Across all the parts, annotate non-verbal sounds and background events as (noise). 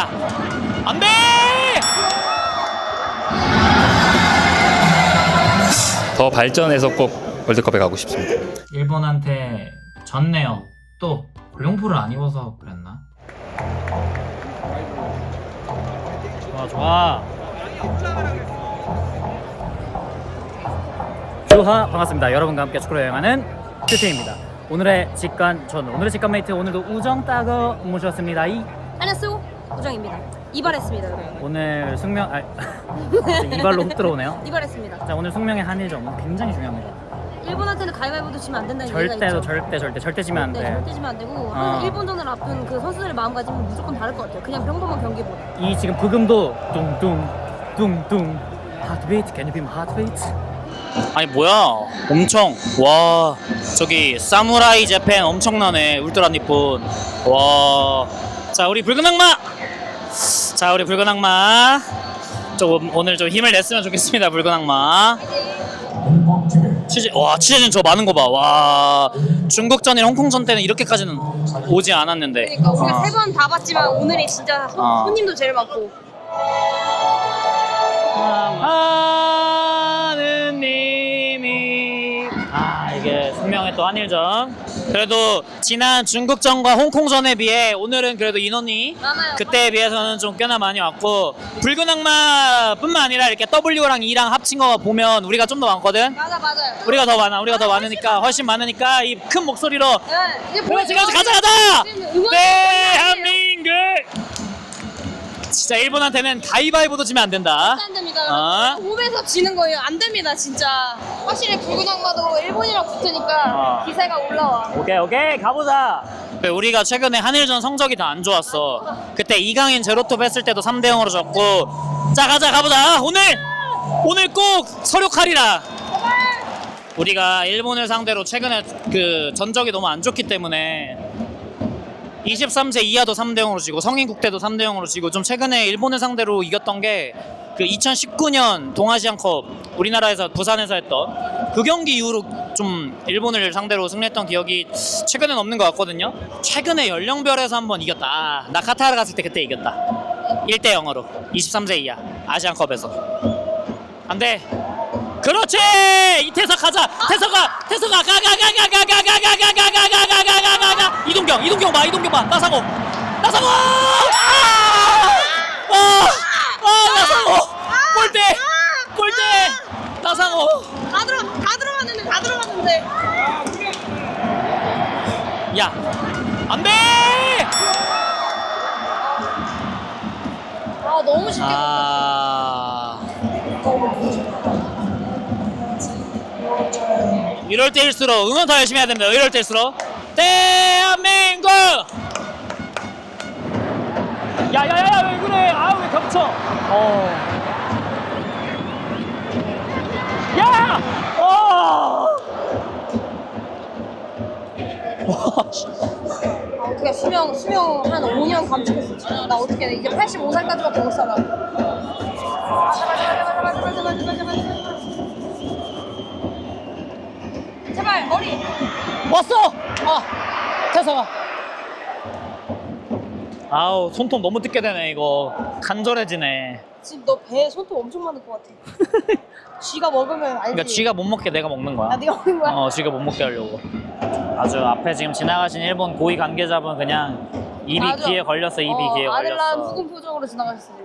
야, 안 돼! 더 발전해서 꼭 월드컵에 가고 싶습니다. 일본한테 졌네요. 또 골룡포를 안 입어서 그랬나? 좋아 좋아. 주하 반갑습니다. 여러분과 함께 축구를 여행하는 큐티입니다. 오늘의 직관 전 오늘의 직관 메이트 오늘도 우정 따거 모셨습니다. 이 안녕하세요 우정입니다 이발했습니다 여러분 오늘 숙명 아 (laughs) 이발로 훅 들어오네요. (laughs) 이발했습니다 자 오늘 숙명의 한일전 굉장히 중요합니다. 일본한테는 가위바위보도 지면 안 된다는 얘기가 절대로 있죠 절대 절대 절대 지면 안 네, 돼. 절대 지면 안 되고 어. 항상 일본전을 앞둔 그 선수들의 마음가짐은 무조건 다를 것 같아요 그냥 평범한 경기보다 이 지금 부금도 뚱뚱 뚱뚱 하트베이트 can you be my heartbeat? 아니 뭐야? 엄청 와 저기 사무라이 재팬 엄청나네 울트라 니폰 와. 자 우리 붉은 악마. 자 우리 붉은 악마. 좀 오늘 좀 힘을 냈으면 좋겠습니다 붉은 악마. 취재 와 취재진 저 많은 거 봐. 와 중국전이랑 홍콩전 때는 이렇게까지는 오지 않았는데. 그러니까 우리가 어. 세번 다 봤지만 오늘이 진짜 손, 어. 손님도 제일 많고 하느님이 아 이게 숙명의 또 한일전 그래도 지난 중국전과 홍콩전에 비해 오늘은 그래도 인원이 많아요. 그때에 비해서는 좀 꽤나 많이 왔고 붉은 악마뿐만 아니라 이렇게 W랑 E랑 합친 거 보면 우리가 좀 더 많거든? 맞아 맞아요. 우리가 더 많아 우리가 더 많으니까 훨씬 많으니까 이 큰 목소리로 네, 이제 그렇지 가자 가자! 응원 대한민국 진짜 일본한테는 가위바위보도 지면 안 된다. 안 됩니다. 어? 몸에서 지는 거예요. 안 됩니다 진짜. 확실히 붉은 악마도 일본이랑 붙으니까 어. 기세가 올라와. 오케이 오케이. 가보자. 우리가 최근에 한일전 성적이 다 안 좋았어. 그때 이강인 제로톱 했을 때도 3대 0으로 졌고. 자 가자 가보자. 오늘 오늘 꼭 서력하리라. 우리가 일본을 상대로 최근에 그 전적이 너무 안 좋기 때문에 23세 이하도 3대 0으로 지고 성인국 때도 3대 0으로 지고 좀 최근에 일본을 상대로 이겼던 게 그 2019년 동아시안컵 우리나라에서 부산에서 했던 그 경기 이후로 좀 일본을 상대로 승리했던 기억이 최근엔 없는 것 같거든요. 최근에 연령별에서 한번 이겼다. 아, 나 카타르 갔을 때 그때 이겼다. 1대 0으로 23세 이하 아시안컵에서. 안 돼. 그렇지 이태석 가자 태석아 태석아 가가가가가가가가가가가가가가가가 이동경 이동경 봐 이동경 봐 나상호 나상호 아 아 이럴 때일수록 응원 더 열심히 해야 됩니다 이럴 때일수록 대한민국 야야야야 왜 그래 아 왜 겹쳐 어. 야! 어! 아, 어떻게 수명 수명 한 5년 감축했어 진짜. 나 어떻게 이제 85살까지밖에 못 살아 제발 머리 왔어! 아, 태성아. 아우, 손톱 너무 뜯게 되네, 이거. 간절해지네. 지금 너 배에 손톱 엄청 많을 것 같아 (laughs) 쥐가 먹으면 알지 그러니까 쥐가 못 먹게 내가 먹는 거야. 아 네가 먹는 거야? 어, 쥐가 못 먹게 하려고. 아주 앞에 지금 지나가신 일본 고위 관계자분 그냥 입이 맞아. 귀에 걸렸어, 입이 어, 귀에 걸렸어. 후금 표정으로 지나가셨어 지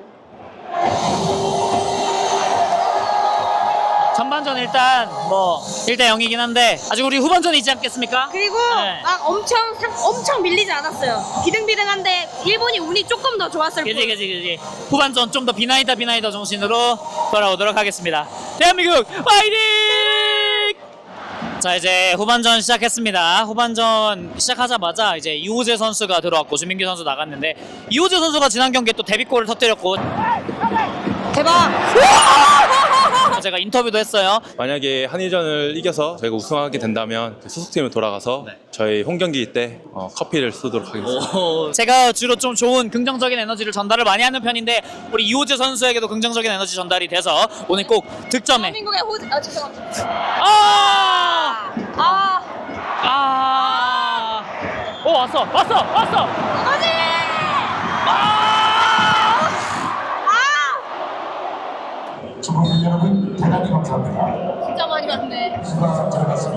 금 전반전 일단 뭐. 1대 0이긴 한데 아직 우리 후반전이 있지 않겠습니까? 그리고 네. 막 엄청 상- 엄청 밀리지 않았어요. 비등비등한데 일본이 운이 조금 더 좋았을 그지 뿐. 그지 그지. 후반전 좀 더 비나이다 비나이다 정신으로 돌아오도록 하겠습니다. 대한민국 파이팅! 자 이제 후반전 시작했습니다. 후반전 시작하자마자 이제 이호재 선수가 들어왔고 주민규 선수 나갔는데 이호재 선수가 지난 경기에 또 데뷔골을 터뜨렸고 대박 제가 인터뷰도 했어요 만약에 한일전을 이겨서 저희가 우승하게 된다면 그 소속팀으로 돌아가서 네. 저희 홈 경기 때 어, 커피를 쏘도록 하겠습니다. 오, 제가 주로 좀 좋은 긍정적인 에너지를 전달을 많이 하는 편인데 우리 이호재 선수에게도 긍정적인 에너지 전달이 돼서 오늘 꼭 득점에 대한민국의 호재 아 죄송합니다 아! 아 아! 오 왔어 왔어 왔어 어디 아!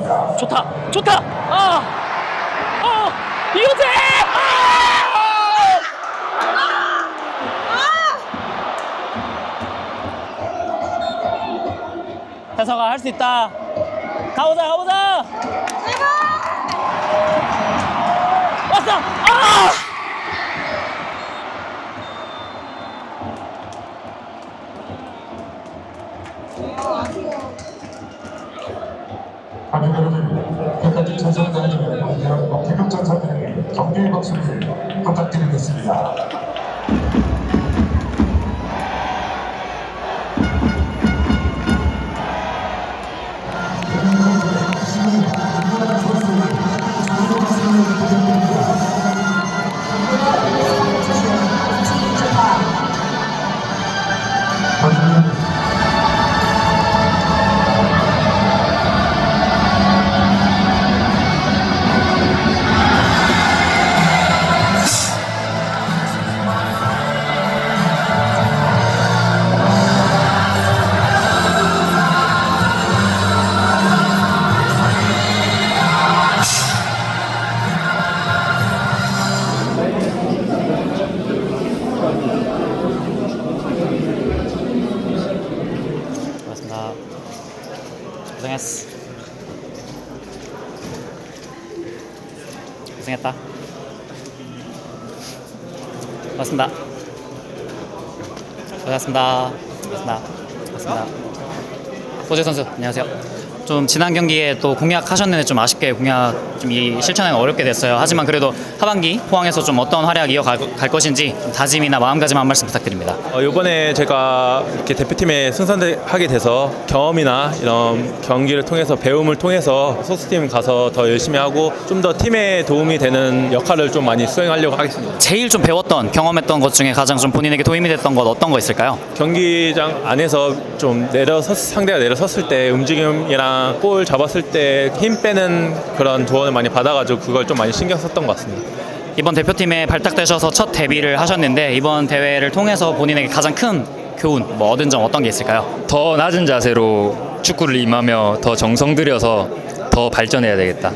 바랍니다. 좋다 좋다. 아 어, 이호재! 태서가 할 수 있다. 가보자 가보자! 왔어! 아 경례의 박수를 부탁드리겠습니다. 고생했어. 고생했다. 고맙습니다. 고맙습니다. 고맙습니다. 고맙습니다. 호재 선수 안녕하세요 좀 지난 경기에 또 공약하셨는데 좀 아쉽게 공약 좀 이 실천하기 어렵게 됐어요 하지만 그래도 하반기 포항에서 좀 어떤 활약 이어갈 갈 것인지 좀 다짐이나 마음가짐 한 말씀 부탁드립니다 어, 이번에 제가 이렇게 대표팀에 승선하게 돼서 경험이나 이런 경기를 통해서 배움을 통해서 소속팀 가서 더 열심히 하고 좀 더 팀에 도움이 되는 역할을 좀 많이 수행하려고 하겠습니다. 제일 좀 배웠던 경험했던 것 중에 가장 좀 본인에게 도움이 됐던 것 어떤 거 있을까요? 경기장 안에서 좀 내려섰 상대가 내려섰을 때 움직임이랑 볼 잡았을 때 힘 빼는 그런 조언을 많이 받아가지고 그걸 좀 많이 신경 썼던 것 같습니다. 이번 대표팀에 발탁되셔서 첫 데뷔를 하셨는데 이번 대회를 통해서 본인에게 가장 큰 교훈, 뭐 얻은 점 어떤 게 있을까요? 더 낮은 자세로 축구를 임하며 더 정성 들여서 더 발전해야 되겠다.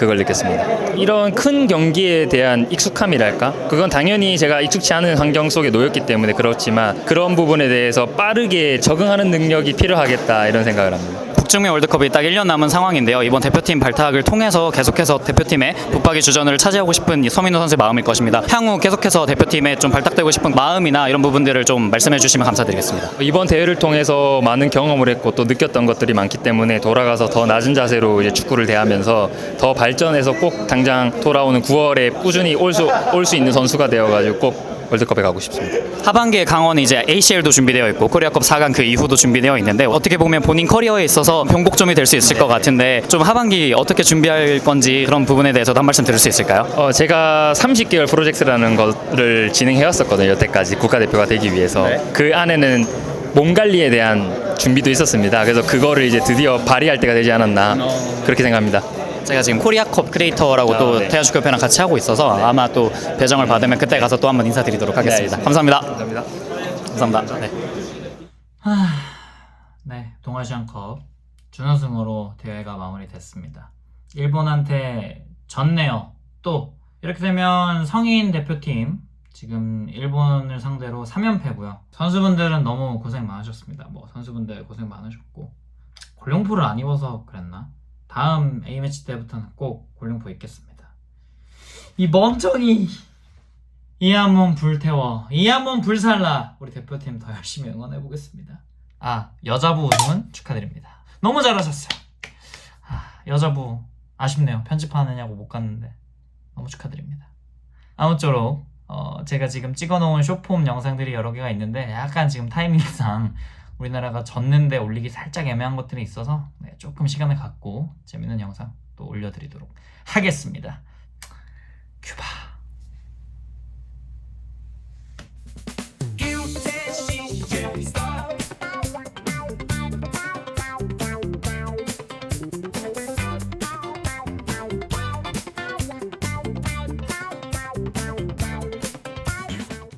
그걸 느꼈습니다. 이런 큰 경기에 대한 익숙함이랄까? 그건 당연히 제가 익숙치 않은 환경 속에 놓였기 때문에 그렇지만 그런 부분에 대해서 빠르게 적응하는 능력이 필요하겠다 이런 생각을 합니다. 북중미 월드컵이 딱 1년 남은 상황인데요. 이번 대표팀 발탁을 통해서 계속해서 대표팀의 붙박이 주전을 차지하고 싶은 이 서민우 선수의 마음일 것입니다. 향후 계속해서 대표팀에 좀 발탁되고 싶은 마음이나 이런 부분들을 좀 말씀해 주시면 감사드리겠습니다. 이번 대회를 통해서 많은 경험을 했고 또 느꼈던 것들이 많기 때문에 돌아가서 더 낮은 자세로 이제 축구를 대하면서 더 발 전해서 꼭 당장 돌아오는 9월에 꾸준히 올 수 올 수 있는 선수가 되어가지고 꼭 월드컵에 가고 싶습니다. 하반기에 강원이 이제 ACL도 준비되어 있고 코리아컵 4강 그 이후도 준비되어 있는데 어떻게 보면 본인 커리어에 있어서 변곡점이 될 수 있을 것 같은데 좀 하반기 어떻게 준비할 건지 그런 부분에 대해서도 한 말씀 드릴 수 있을까요? 어, 제가 30개월 프로젝트라는 거를 진행해왔었거든요. 여태까지 국가대표가 되기 위해서 그 안에는 몸 관리에 대한 준비도 있었습니다. 그래서 그거를 이제 드디어 발휘할 때가 되지 않았나 그렇게 생각합니다. 제가 지금 코리아컵 크리에이터라고 아, 또 네. 태아축구협회랑 같이 하고 있어서 아마 또 배정을 받으면 그때 가서 또 한번 인사드리도록 하겠습니다. 알겠습니다. 감사합니다. 감사합니다. 감사합니다. 네. 네, 동아시안컵 준우승으로 대회가 마무리됐습니다. 일본한테 졌네요. 또 이렇게 되면 성인 대표팀 지금 일본을 상대로 3연패고요. 선수분들은 너무 고생 많으셨습니다. 뭐 선수분들 고생 많으셨고 골룡포를 안 입어서 그랬나? 다음 A매치 때부터는 꼭 골룡포 입겠습니다. 이 멍청이 이 한몸 불태워 이 한몸 불살라 우리 대표팀 더 열심히 응원해 보겠습니다. 아 여자부 우승은 축하드립니다. 너무 잘하셨어요. 아, 여자부 아쉽네요. 편집하느냐고 못 갔는데 너무 축하드립니다. 아무쪼록 어, 제가 지금 찍어놓은 쇼폼 영상들이 여러 개가 있는데 약간 지금 타이밍상 우리나라가 졌는데 올리기 살짝 애매한 것들이 있어서 네, 조금 시간을 갖고 재밌는 영상 또 올려드리도록 하겠습니다.